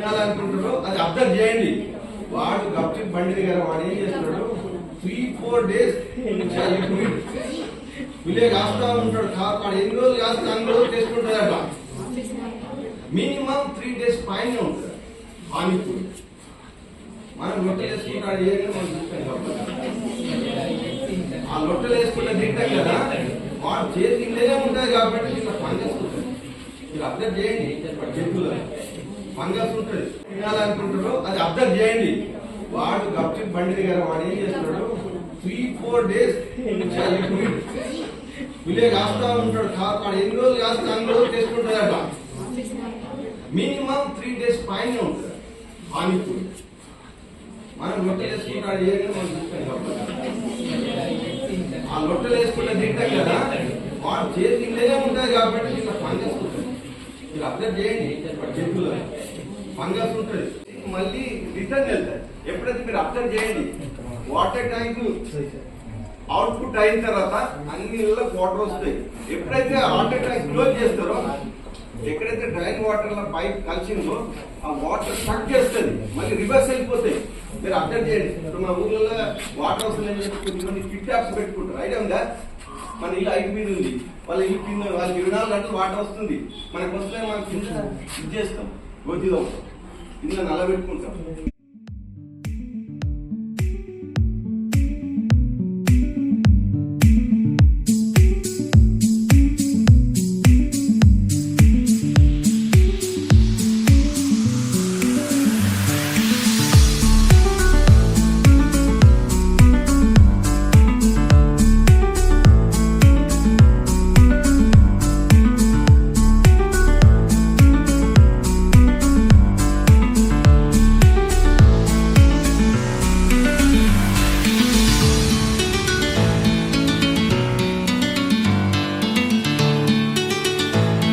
వినాలనుకుంటారో అది అబ్జర్వ్ చేయండి. వాడు గప్చి బండి దగ్గర వాడు ఏం చేస్తున్నాడు? త్రీ ఫోర్ డేస్ విలే కాస్తా ఉంటాడు. కాపాడు ఎన్ని రోజులు కాస్తా అన్ని రోజులు చేసుకుంటాడట. మినిమం త్రీ డేస్ పైన ఉంటుంది పానీపూరి. మనం రొట్టెలు వేసుకుంటాడు ఏ మనం చూస్తాం ఆ లొట్టలు వేసుకుంటే తింటాం కదా. వాడు చేసి ఇల్లే ఉంటుంది కాబట్టి పని ఫంగస్ ఉంటుంది మీరు అబ్జర్వ్ చేయండి. చెప్పులు ఫంగస్ ఉంటుంది. తినాలనుకుంటారో అది అబ్జర్వ్ చేయండి. వాడు గప్టి బండి దగ్గర వాడు ఏం చేస్తున్నాడు? త్రీ ఫోర్ డేస్ విలే కాస్తా ఉంటాడు. కా- వాడు ఎన్ని రోజులు కాస్తా అన్ని రోజులు చేసుకుంటాడట. మినిమం త్రీ డేస్ పైన ఉంటుంది పానీపూరి. మనం రొట్టెలు వేసుకుంటాడు ఏ మనం ఆ లొట్టలు వేసుకుంటే తింటాం కదా. వాడు చేసి ఉంటుంది కాబట్టి ఇట్లా ఫంగస్ మీరు అబ్జర్వ్ చేయండి జంతువులు ఫంగస్ ఉంటుంది. మళ్ళీ రిటర్న్ వెళ్తాయి ఎప్పుడైతే మీరు అబ్జర్వ్ చేయండి వాటర్ ట్యాంక్ అవుట్పుట్ అయిన తర్వాత అన్ని వాటర్ వస్తాయి. ఎప్పుడైతే వాటర్ ట్యాంక్ క్లోజ్ చేస్తారో ఎక్కడైతే డ్రైన్ వాటర్లో పైప్ కలిసిందో ఆ వాటర్ స్టక్ చేస్తుంది. మళ్ళీ రివర్స్ వెళ్ళిపోతాయి. మీరు అబ్జర్వ్ చేయండి. ఇప్పుడు మా ఊర్లలో వాటర్ వస్తుందని చెప్పి కొంతమంది కిట్ ట్యాప్స్ పెట్టుకుంటారు. ఐడియా ఉందా? మన ఇల్లు ఐదు మీద ఉంది. వాళ్ళ ఇల్లు కింద వాళ్ళకి ఇరవై నాలుగు గంటలు వాటర్ వస్తుంది. మనకు వస్తే మనం కింద ఇది చేస్తాం. గొద్దిలో కింద నల్లబెట్టుకుంటాం.